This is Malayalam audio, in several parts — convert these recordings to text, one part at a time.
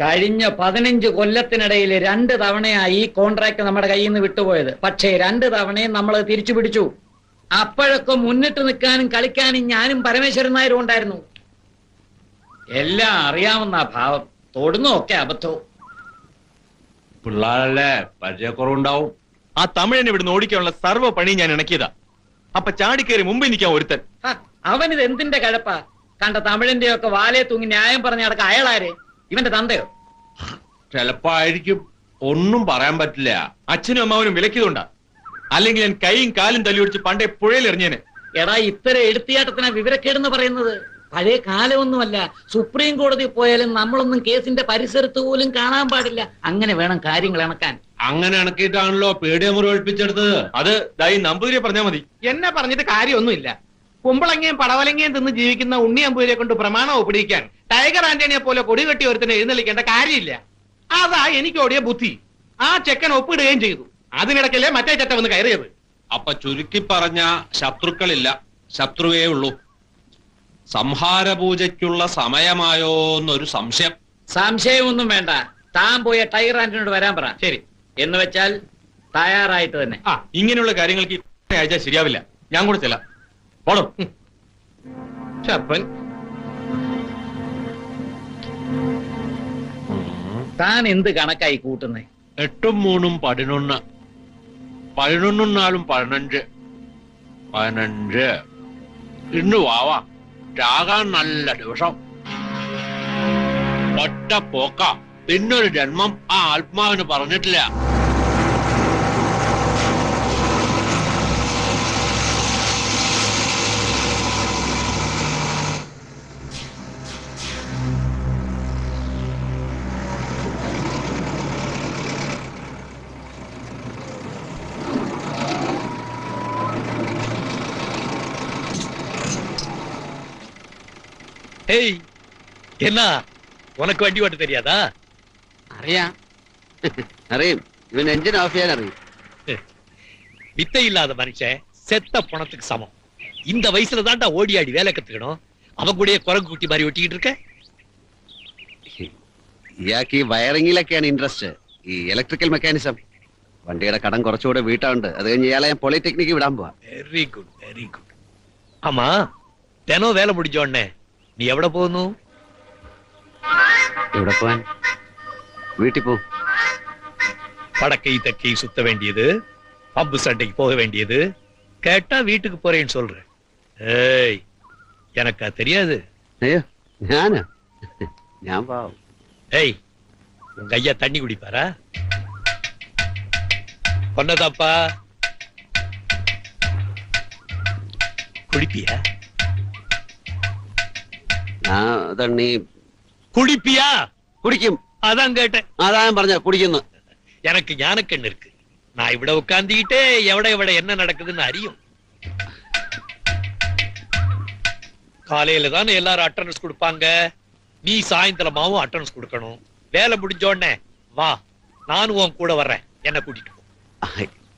കഴിഞ്ഞ പതിനഞ്ച് കൊല്ലത്തിനിടയിൽ രണ്ട് തവണയായി ഈ കോൺട്രാക്ട് നമ്മുടെ കയ്യിൽ നിന്ന് വിട്ടുപോയത്. പക്ഷേ രണ്ട് തവണയും നമ്മൾ തിരിച്ചു പിടിച്ചു. അപ്പോഴൊക്കെ മുന്നിട്ട് നിൽക്കാനും കളിക്കാനും ഞാനും പരമേശ്വരൻ നായരും ഉണ്ടായിരുന്നു. എല്ലാം അറിയാവുന്ന ഭാവം. തൊടുന്നൊക്കെ അബദ്ധവും. പിള്ളാരല്ലേ പരിചയക്കുറവുണ്ടാവും. ആ തമിഴനെ ഇവിടുന്ന് ഓടിക്കാനുള്ള സർവ പണി ഞാൻ ഇണക്കിയതാ. അപ്പൊ ചാടിക്കേറി മുമ്പിൽ നിൽക്കാൻ ഒരുത്തൻ. അവനിത് എന്തിന്റെ കഴപ്പാ? കണ്ട തമിഴിന്റെ ഒക്കെ വാലയെ തൂങ്ങി ന്യായം പറഞ്ഞ നടക്ക അയാളാര്? ഇവന്റെ തന്തയോ? ചെലപ്പായിരിക്കും ഒന്നും പറയാൻ പറ്റില്ല. അച്ഛനും അമ്മാവനും വിലക്കിയതുകൊണ്ടാ. അല്ലെങ്കിൽ ഞാൻ കൈയും കാലും തല്ലി ഒടിച്ച് പണ്ടേ പുഴയിൽ എറിഞ്ഞേനെ. എടാ ഇത്തരം എടുത്തിയാട്ടത്തിനാ വിവരക്കേടെന്ന് പറയുന്നത്. പഴയ കാലമൊന്നുമല്ല. സുപ്രീം കോടതി പോയാലും നമ്മളൊന്നും കേസിന്റെ പരിസരത്ത് പോലും കാണാൻ പാടില്ല. അങ്ങനെ വേണം കാര്യങ്ങൾ ഇണക്കാൻ അങ്ങനെ ഇണക്കിയിട്ടാണല്ലോ പേടിയെ മുറിവേൽപ്പിച്ചെടുത്തത് അത് ദൈ നമ്പൂതിരി പറഞ്ഞാ മതി. എന്നെ പറഞ്ഞിട്ട് കാര്യമൊന്നുമില്ല. കുമ്പളങ്ങയും പടവലങ്ങയും തിന്ന് ജീവിക്കുന്ന ഉണ്ണി അമ്പൂരിയെ കൊണ്ട് പ്രമാണം ഒപ്പിടിക്കാൻ ടൈഗർ ആന്റണിയെ പോലെ കൊടി കെട്ടി ഒരുത്തിന് എഴുന്നള്ളിക്കേണ്ട കാര്യമില്ല. അതാ എനിക്ക് ഓടിയ ബുദ്ധി. ആ ചെക്കൻ ഒപ്പിടുകയും ചെയ്തു. അതിനിടയ്ക്കല്ലേ മറ്റേ ചെറ്റ വന്ന് കയറിയത്. അപ്പൊ ചുരുക്കി പറഞ്ഞ ശത്രുക്കളില്ല. ശത്രുവേ ഉള്ളൂ. സംഹാര പൂജയ്ക്കുള്ള സമയമായോ എന്നൊരു സംശയം. സംശയമൊന്നും വേണ്ട. താൻ പോയ ടൈഗർ ആന്റണിയോട് വരാൻ പറ. ശരി. എന്ന് വെച്ചാൽ തയ്യാറായിട്ട് തന്നെ. ആ ഇങ്ങനെയുള്ള കാര്യങ്ങൾക്ക് ഈ അയച്ചാൽ ശരിയാവില്ല. ഞാൻ കൂടെ ചെല്ലാം. പോണം. ചപ്പൻ താൻ എന്ത് കണക്കായി കൂട്ടുന്നേ? എട്ടും മൂന്നും പതിനൊന്ന്. പതിനൊന്നും നാലും പതിനഞ്ച്. പതിനഞ്ച്. ഇന്ന് വാവാ. ചാകാൻ നല്ല ദിവസം. ഒറ്റ പോക്ക. പിന്നൊരു ജന്മം ആ ആത്മാവിന് പറഞ്ഞിട്ടില്ല. ஏய் என்ன உனக்கு வண்டி ஓட்ட தெரியாதா അറിയാം അറിയും ഇവൻ എഞ്ചിൻ ഓഫ് ചെയ്യാൻ അറിയും வித்தை இல்லாத மனுஷன் செத்த பணத்துக்கு சமம் இந்த வயசுல தான்டா ஓடி ஆடி வேலை கத்துக்கணும் அவன் கூடயே குரங்கு குட்டி மாதிரி ஒட்டிக்கிட்டு இருக்க ഇയാൾക്ക് ഈ വയറിങ്ങിലൊക്കെയാണ് ഇൻട്രസ്റ്റ് ഈ ഇലക്ട്രിക്കൽ മെക്കാനിസം വണ്ടിയുടെ കടം കുറച്ചുകൂടെ വീട്ടാണ്ട് അത് കഴിഞ്ഞ് ഇയാളെ ഞാൻ പോളിടെക്നിക്ക് വിടാൻ പോവാ வெரி குட் வெரி குட் ஆமா தினம் வேலை முடிஞ்ச உடனே നീ എവിടെ പോകുന്നു? എവിടെ പോവാൻ? വീട്ടിൽ പോ. പടക്കൈ തക്കൈ സുത്ത വേണ്ടിയത് പമ്പ് சண்டைக்கு போக வேண்டியது கேட்டா வீட்டுக்கு போறேன்னு சொல்றேன் ஏய் எனக்கா தெரியாது ஐயோ ഞാനാ? ഞാൻ പാവം. ஏய் உங்க ஐயா தண்ணி குடிப்பாரா பொன்னதாப்பா குடிப்பியா ഞാൻ തണ്ണി குடிப்பியா കുടിക്കും அதான் கேட்டேன் അതാ ഞാൻ പറഞ്ഞ കുടിക്കുന്നു எனக்கு ஞானக்கண் இருக்கு நான் இவிட உட்கார்ந்துகிட்டே எவட எவட என்ன நடக்குதுன்னு அறியும் காலையில தானே எல்லாரும் அட்டண்டன்ஸ் கொடுப்பாங்க நீ சாயந்தரமாவும் அட்டண்டன்ஸ் கொடுக்கணும் வேலை முடிஞ்ச உடனே வா நானும் உன் கூட வர்றேன் என்ன கூட்டிட்டு போ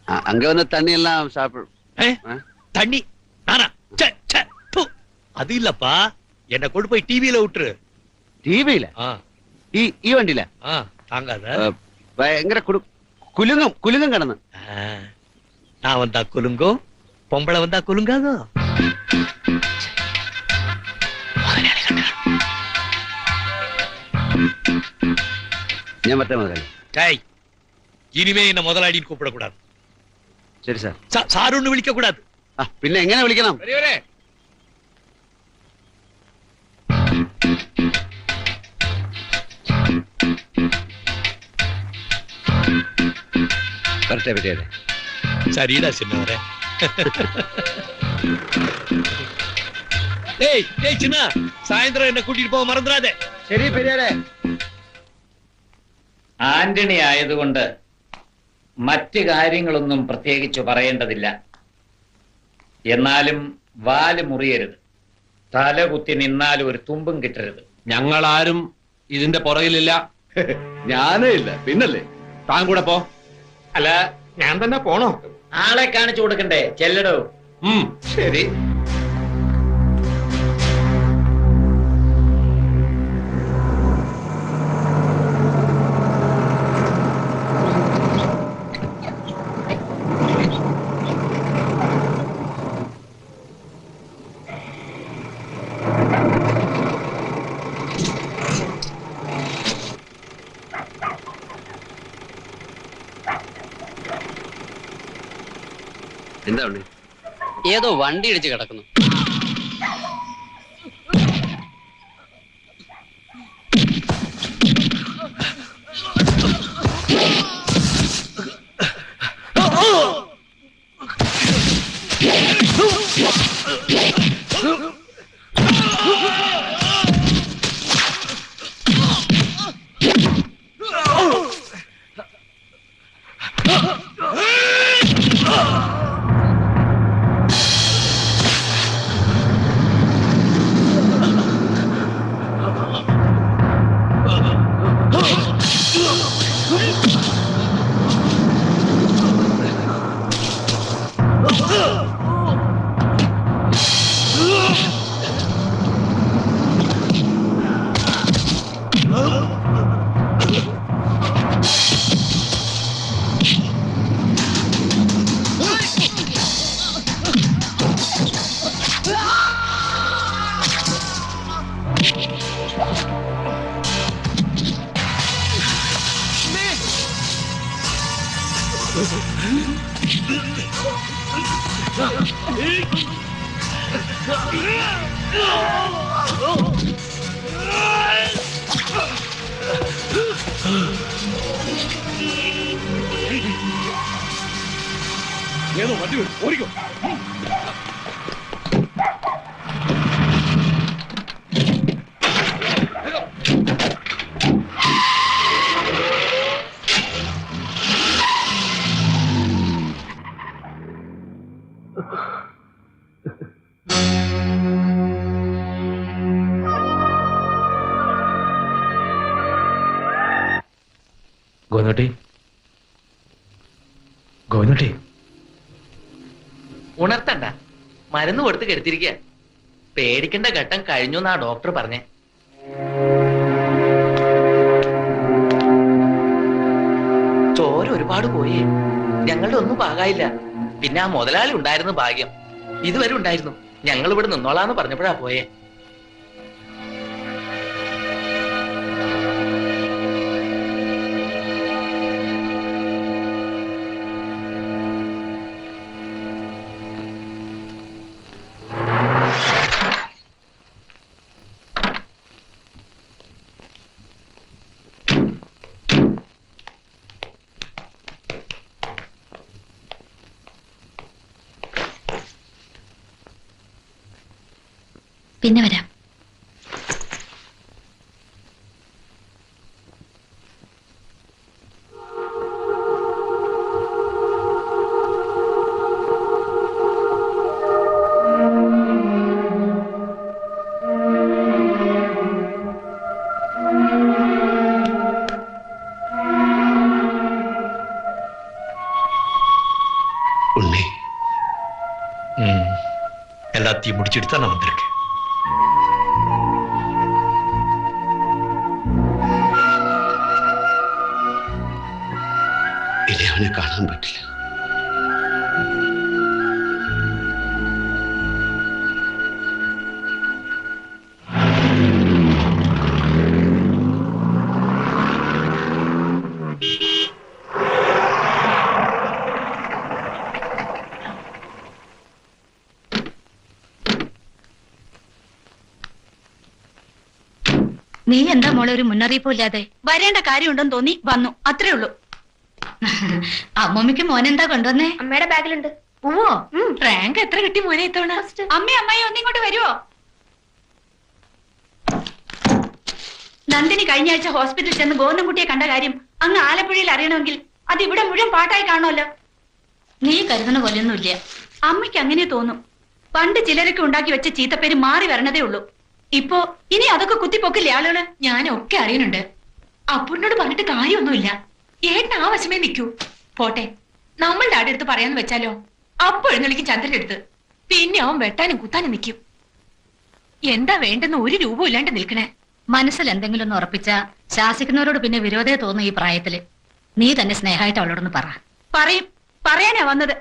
അ- അങ്ക വന്ന് തണ്ണിയെല്ലാം സാപ്പിടും ஏ? ஆ? தண்ணி நானா ச்சே, ச்சே, ப்பு. அது இல்லப்பா என்ன கொண்டு போய் டிவியில விட்டுரு ടി വിയില ஆ, ഈ ഈ വണ്ടിയില ஆ, தாங்காத ഭയങ്കര കുടു കുലുങ്ങും കുലുങ്ങും കിടന്ന് ஆ, நான் வந்தா குலுங்கும் பொம்பளை வந்தா குலுங்காதோ ഞാൻ മറ്റേ മുതലാളി டேய் இனிமே என்ன முதலாளின்னு கூப்பிடக்கூடாது ശരി സാർ சா- சாருன்னு விழிக்க கூடாது ആ പിന്നെ എങ്ങനെ വിളിക്കണം വരട്ടെ പറ്റിയതെ சரிடா சின்னவரே டேய் டேய் சின்ன சாயந்தரம் என்ன கூட்டிட்டு போக மறந்துடாதே ശരി പെരിയാരെ ആന്റണി ആയതുകൊണ്ട് മറ്റ് കാര്യങ്ങളൊന്നും പ്രത്യേകിച്ച് പറയേണ്ടതില്ല എന്നാലും വാല് മുറിയരുത് തല കുത്തി നിന്നാലും ഒരു തുമ്പും കിട്ടരുത് ഞങ്ങളാരും ഇതിന്റെ പുറകിലില്ല ഞാനേ ഇല്ല പിന്നല്ലേ താൻ കൂടെ പോ അല്ല ഞാൻ തന്നെ പോണോ? ആളെ കാണിച്ചു കൊടുക്കണ്ടേ? ചെല്ലടോ. ഉം ശരി. എന്താ ഏതോ വണ്ടി ഇടിച്ച് കിടക്കുന്നു. ഏതോ മറ്റു ഓടിക്കോ. ഗോവിന്ദട്ടി. ഗോവിന്ദട്ടി. ഉണർത്തണ്ട. മരുന്ന് കൊടുത്ത് കെടുത്തിരിക്കുക പേടിക്കേണ്ട ഘട്ടം കഴിഞ്ഞു എന്നാ ഡോക്ടർ പറഞ്ഞേ. ചോര ഒരുപാട് പോയി. ഞങ്ങളുടെ ഒന്നും പാകായില്ല. പിന്നെ ആ മുതലാളി ഉണ്ടായിരുന്നു ഭാഗ്യം. ഇതുവരെ ഉണ്ടായിരുന്നു. ഞങ്ങൾ ഇവിടെ നിന്നോളാന്ന് പറഞ്ഞപ്പോഴാ പോയേ. चिड़ता ना मंदिर के इन्हें कानून बदले നീ എന്താ മോളെ ഒരു മുന്നറിയിപ്പോ ഇല്ലാതെ? വരേണ്ട കാര്യമുണ്ടെന്ന് തോന്നി വന്നു. അത്രേ ഉള്ളൂ. അമ്മമ്മയ്ക്ക് മോനെന്താ കൊണ്ടുവന്നേ? അമ്മയുടെ ബാഗിലുണ്ട്. ഓ റാങ്ക് എത്ര കിട്ടി മോനെ ഇത്തവണ? അമ്മ അമ്മായി ഒന്നിങ്ങോട്ട് വരുവോ? നന്ദിനി കഴിഞ്ഞ ആഴ്ച ഹോസ്പിറ്റലിൽ ചെന്ന് ഗോവിന്ദൻകുട്ടിയെ കണ്ട കാര്യം അങ്ങ് ആലപ്പുഴയിൽ അറിയണമെങ്കിൽ അത് ഇവിടെ മുഴുവൻ പാട്ടായി കാണുമല്ലോ. നീ കരുതുന്ന പോലെയൊന്നുമില്ല. അമ്മയ്ക്ക് അങ്ങനെ തോന്നും. പണ്ട് ചിലരൊക്കെ ഉണ്ടാക്കി വെച്ച ചീത്തപ്പേര് മാറി വരണതേ ഉള്ളൂ. ഇപ്പോ ഇനി അതൊക്കെ കുത്തിപ്പൊക്കില്ലേ ആളുകൾ? ഞാനൊക്കെ അറിയുന്നുണ്ട്. അപ്പുണ്ണോട് പറഞ്ഞിട്ട് കാര്യമൊന്നുമില്ല. ഏട്ടൻ ആ വശമേ നിൽക്കൂ. പോട്ടെ നമ്മളുടെ ആടെ അടുത്ത് പറയാന്ന് വെച്ചാലോ? അപ്പൊ എഴുന്നള്ളിക്കും ചന്ദ്രന്റെ അടുത്ത്. പിന്നെ അവൻ വെട്ടാനും കുത്താനും നിൽക്കും. എന്താ വേണ്ടെന്ന് ഒരു രൂപം ഇല്ലാണ്ട് നിൽക്കണേ? മനസ്സിൽ എന്തെങ്കിലും ഒന്ന് ഉറപ്പിച്ച ശാസിക്കുന്നവരോട് പിന്നെ വിരോധേ തോന്നുന്നു ഈ പ്രായത്തിൽ. നീ തന്നെ സ്നേഹമായിട്ട് അവളോടൊന്ന് പറ. പറയും. പറയാനാ വന്നത്.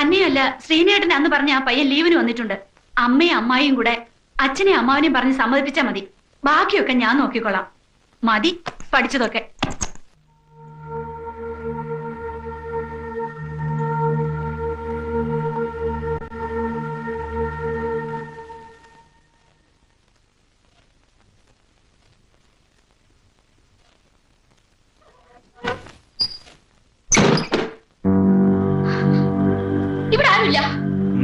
തന്നെയല്ല ശ്രീനേട്ടൻ അന്ന് പറഞ്ഞ ആ പയ്യൻ ലീവിന് വന്നിട്ടുണ്ട്. അമ്മയും അമ്മായിയും കൂടെ അച്ഛനെ അമ്മാവനെയും പറഞ്ഞ് സമ്മതിപ്പിച്ചാ മതി. ബാക്കിയൊക്കെ ഞാൻ നോക്കിക്കൊള്ളാം. മതി പഠിച്ചതൊക്കെ. ഇവിടെ ആരുമില്ല?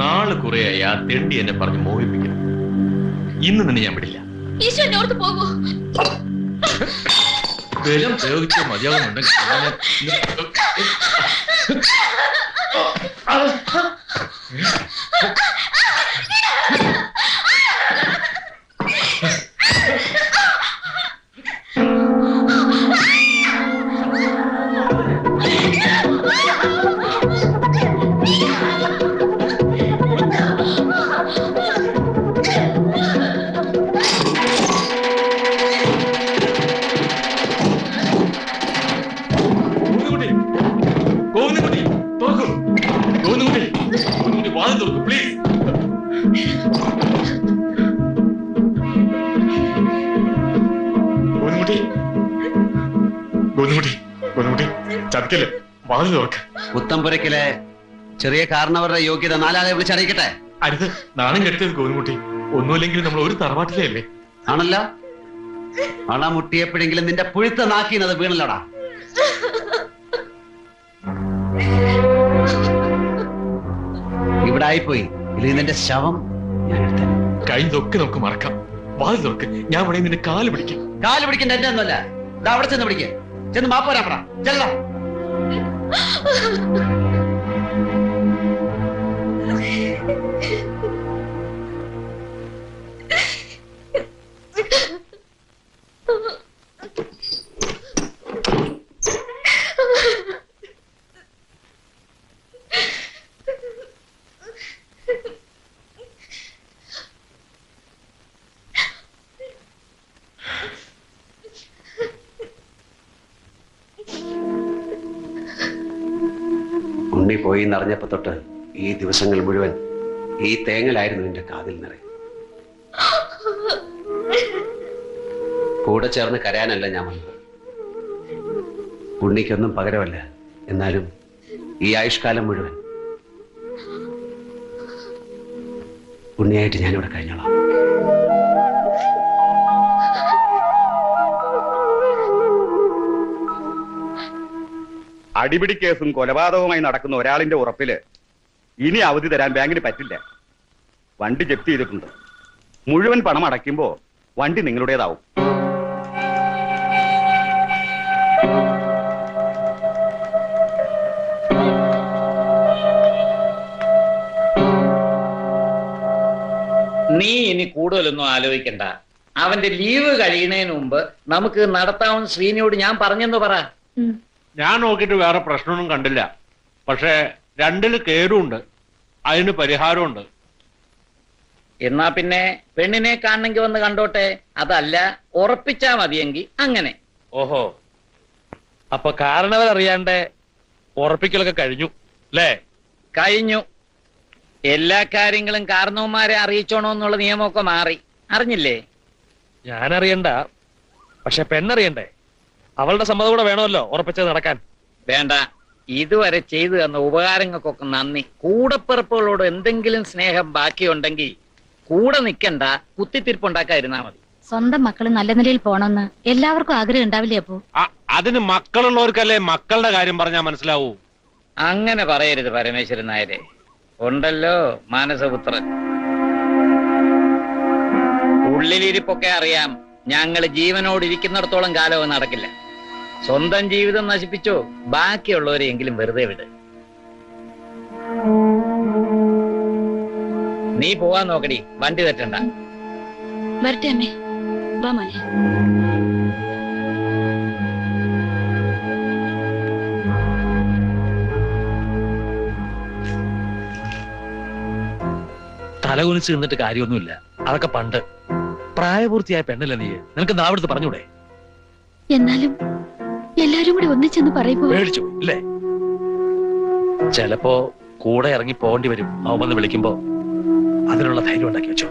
നാളെ കുറേയായി ആ തെണ്ടി എന്നെ പറഞ്ഞ് മോഹിപ്പിക്കുന്നു ഇന്ന് തന്നെ ഞാൻ വിടില്ല. ഈശോന്റെ ഓർത്ത് പോകൂ. ബലം പ്രയോഗിച്ച മതിയാകുന്നുണ്ടെങ്കിൽ ഞാൻ- വാതിൽ തുറക്ക പുത്തമ്പുരക്കിലെ ചെറിയ കാരണവരുടെ യോഗ്യത നാലാളെ വിളിച്ചറിയിക്കട്ടെ അടുത്ത് നാണം കെടുത്തത് കോഴിമുട്ടി ഒന്നുമില്ലെങ്കിൽ നമ്മൾ ഒരു തറവാട്ടിലേ അല്ലേ ആണല്ലോ. അണ മുട്ടിയപ്പോഴെങ്കിലും നിന്റെ പുഴുത്ത നാക്കിന്നത് വീണല്ലോടാ. ഇവിടെ ആയിപ്പോയി. ഇല്ലെങ്കിൽ നിന്റെ ശവം ഞാൻ എടുത്തേ കഴിഞ്ഞതൊക്കെ നമുക്ക് മറക്കാം. വാതിൽ തുറക്ക്. ഞാൻ വേണമെങ്കിൽ നിന്റെ കാൽ പിടിക്കും. കാൽ പിടിക്കണ്ട എന്റെ ഒന്നുമല്ല. അവിടെ ചെന്ന് പിടിക്കേ. ചെന്ന് മാപ്പോരാ പറ ചെല്ലാം Ha ha ha! ഉണ്ണി പോയി എന്നറിഞ്ഞപ്പോ തൊട്ട് ഈ ദിവസങ്ങൾ മുഴുവൻ ഈ തേങ്ങലായിരുന്നു എന്റെ കാതിൽ നിറയെ. കൂടെ ചേർന്ന് കരയാനല്ല ഞാൻ വന്നത്. ഉണ്ണിക്കൊന്നും പകരമല്ല. എന്നാലും ഈ ആയുഷ്കാലം മുഴുവൻ ഉണ്ണിയായിട്ട് ഞാനിവിടെ കഴിഞ്ഞോളാം. അടിപിടി കേസും കൊലപാതകവുമായി നടക്കുന്ന ഒരാളിന്റെ ഉറപ്പിൽ ഇനി അവധി തരാൻ ബാങ്കിന് പറ്റില്ല. വണ്ടി ജപ്തി ചെയ്തിട്ടുണ്ട്. മുഴുവൻ പണം അടയ്ക്കുമ്പോ വണ്ടി നിങ്ങളുടേതാവും. നീ ഇനി കൂടുതലൊന്നും ആലോചിക്കണ്ട. അവന്റെ ലീവ് കഴിയുന്നതിന് മുമ്പ് നമുക്ക് നടത്താവുന്ന ശ്രീനിയോട് ഞാൻ പറഞ്ഞെന്ന് പറ. ഞാൻ നോക്കിയിട്ട് വേറെ പ്രശ്നമൊന്നും കണ്ടില്ല. പക്ഷെ രണ്ടിൽ കേടുണ്ട്. അതിന് പരിഹാരമുണ്ട്. എന്നാ പിന്നെ പെണ്ണിനെ കാണണമെങ്കിൽ വന്ന് കണ്ടോട്ടെ? അതല്ല ഉറപ്പിച്ചാ മതിയെങ്കിൽ അങ്ങനെ. ഓഹോ. അപ്പൊ കാരണവരറിയാണ്ട് ഉറപ്പിക്കലൊക്കെ കഴിഞ്ഞു അല്ലേ? കഴിഞ്ഞു. എല്ലാ കാര്യങ്ങളും കാരണവന്മാരെ അറിയിച്ചോണോ എന്നുള്ള നിയമമൊക്കെ മാറി. അറിഞ്ഞില്ലേ? ഞാനറിയണ്ട. പക്ഷെ പെണ്ണറിയണ്ടേ? അവളുടെ സമ്മതം കൂടെ വേണമല്ലോ ഉറപ്പിച്ചത് നടക്കാൻ. വേണ്ട. ഇതുവരെ ചെയ്തു തന്ന ഉപകാരങ്ങൾക്കൊക്കെ നന്ദി. കൂടപ്പിറപ്പുകളോട് എന്തെങ്കിലും സ്നേഹം ബാക്കിയുണ്ടെങ്കിൽ കൂടെ നിൽക്കണ്ട കുത്തിത്തിരിപ്പുണ്ടാക്കാതിരുന്നാ മതി. സ്വന്തം മക്കൾ നല്ല നിലയിൽ പോണമെന്ന് എല്ലാവർക്കും ആഗ്രഹം ഉണ്ടാവില്ലേ അപ്പോ? അ- അതിന് മക്കളുള്ളവർക്കല്ലേ മക്കളുടെ കാര്യം പറഞ്ഞാൽ മനസ്സിലാവൂ? അങ്ങനെ പറയരുത് പരമേശ്വരൻ നായരെ. ഉണ്ടല്ലോ മാനസപുത്രൻ. ഉള്ളിലിരിപ്പൊക്കെ അറിയാം. ഞങ്ങൾ ജീവനോട് ഇരിക്കുന്നിടത്തോളം കാലവും നടക്കില്ല. സ്വന്തം ജീവിതം നശിപ്പിച്ചോ? ബാക്കിയുള്ളവരെയെങ്കിലും വെറുതെ വിട്. നീ പോവാൻ നോക്കടി. വണ്ടി തെറ്റണ്ട വരട്ടെ അമ്മേ. വാ മോനെ. തലകുനിച്ച് നിന്നിട്ട് കാര്യമൊന്നുമില്ല. അതൊക്കെ പണ്ട്. പ്രായപൂർത്തിയായ പെണ്ണല്ലേ നീ നിനക്ക് നാവിടുത്ത് പറഞ്ഞൂടെ? എന്നാലും എല്ലാരും കൂടി ഒന്നിച്ചെന്ന് പറയുമ്പോ പേടിച്ചു അല്ലേ? ചിലപ്പോ കൂടെ ഇറങ്ങി പോകേണ്ടി വരും. അവൻ വിളിക്കുമ്പോ അതിനുള്ള ധൈര്യം ഉണ്ടാക്കി വെച്ചോ.